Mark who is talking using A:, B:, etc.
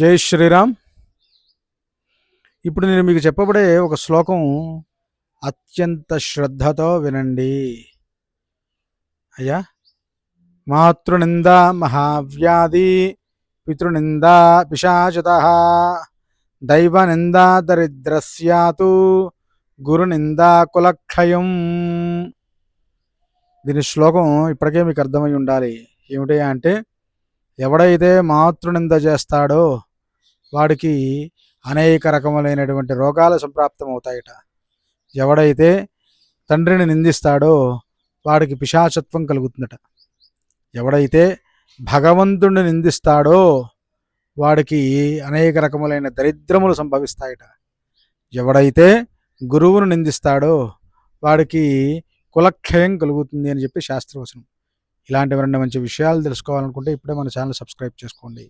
A: జై శ్రీరామ్. ఇప్పుడు నేను మీకు చెప్పబడే ఒక శ్లోకం అత్యంత శ్రద్ధతో వినండి. అయ్యా? మాతృనింద మహావ్యాధి పితృనింద పిశాచత దైవనింద దరిద్రస్యాతు గురునింద కులక్షయం. దీని శ్లోకం ఇప్పటికే మీకు అర్థమై ఉండాలి. ఏమిటి అంటే ఎవడైతే మాతృనింద చేస్తాడో వాడికి అనేక రకములైనటువంటి రోగాలు సంప్రాప్తం అవుతాయట ఎవడైతే తండ్రిని నిందిస్తాడో వాడికి పిశాచత్వం కలుగుతుందట. ఎవడైతే భగవంతుడిని నిందిస్తాడో వాడికి అనేక రకములైన దరిద్రములు సంభవిస్తాయట. ఎవడైతే గురువును నిందిస్తాడో వాడికి కులక్షయం కలుగుతుంది అని చెప్పి శాస్త్రవచనం. ఇలాంటి రెండు మంచి విషయాలు తెలుసుకోవాలనుకుంటే ఇప్పుడే మన ఛానల్ సబ్స్క్రైబ్ చేసుకోండి.